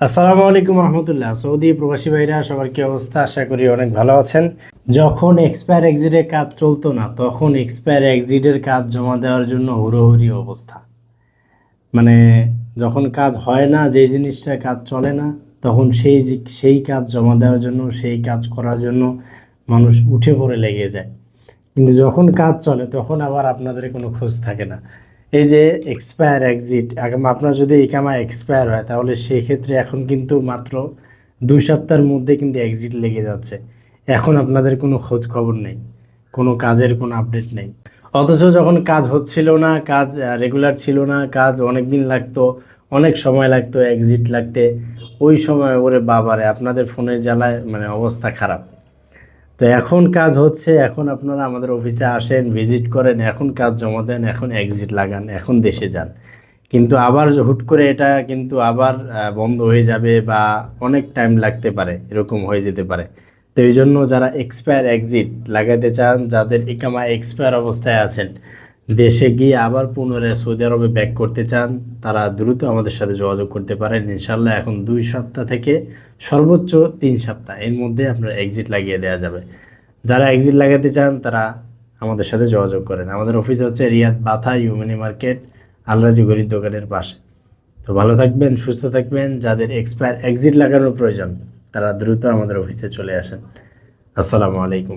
আসসালামু আলাইকুম রহমতুল্লাহ। সৌদি প্রবাসী ভাইরা, সবার কি অবস্থা? আশা করি অনেক ভালো আছেন। যখন এক্সপায়ার এক্সিটের কাজ চলতো না, তখন এক্সপায়ার এক্সিটের কাজ জমা দেওয়ার জন্য হুড়োহুড়ি অবস্থা। মানে যখন কাজ হয় না যে জিনিসটা কাজ চলে না, তখন সেই সেই কাজ জমা দেওয়ার জন্য, সেই কাজ করার জন্য মানুষ উঠে পড়ে লেগে যায়। কিন্তু যখন কাজ চলে, তখন আবার আপনাদের কোনো খোঁজ থাকে না। এই যে এক্সপায়ার এক্সিট আপনার যদি এই কামা এক্সপায়ার হয়, তাহলে সেই ক্ষেত্রে এখন কিন্তু মাত্র দুই সপ্তাহের মধ্যে কিন্তু এক্সিট লেগে যাচ্ছে। এখন আপনাদের কোনো খোঁজ খবর নেই, কোনো কাজের কোনো আপডেট নেই। অথচ যখন কাজ হচ্ছিল না, কাজ রেগুলার ছিল না, কাজ অনেক দিন লাগতো, অনেক সময় লাগতো এক্সিট লাগতে, ওই সময় ওরে বাবারে, আপনাদের ফোনের জ্বালায় মানে অবস্থা খারাপ। তো এখন কাজ হচ্ছে, এখন আপনারা আমাদের অফিসে আসেন ভিজিট করেন, এখন কাজ জমা দেন, এখন এক্সিট লাগান, এখন দেশে যান। কিন্তু আবার হুট করে এটা কিন্তু আবার বন্ধ হয়ে যাবে বা অনেক টাইম লাগতে পারে, এরকম হয়ে যেতে পারে। তো এই জন্য যারা এক্সপায়ার এক্সিট লাগাতে চান, যাদের ইকামা এক্সপায়ার অবস্থায় আছেন দেশে গিয়ে আবার পুনরায় সৌদি আরবে ব্যাক করতে চান, তারা দ্রুত আমাদের সাথে যোগাযোগ করতে পারেন। ইনশাল্লাহ এখন দুই সপ্তাহ থেকে সর্বোচ্চ তিন সপ্তাহ। এর মধ্যে আপনার এক্সিট লাগিয়ে দেওয়া যাবে। যারা এক্সিট লাগাতে চান, তারা আমাদের সাথে যোগাযোগ করেন। আমাদের অফিস হচ্ছে Riyadh Batha Yemeni market Al Rajhi গরিব দোকানের পাশে। তো ভালো থাকবেন, সুস্থ থাকবেন। যাদের এক্সপায়ার এক্সিট লাগানোর প্রয়োজন, তারা দ্রুত আমাদের অফিসে চলে আসেন। আসসালামু আলাইকুম।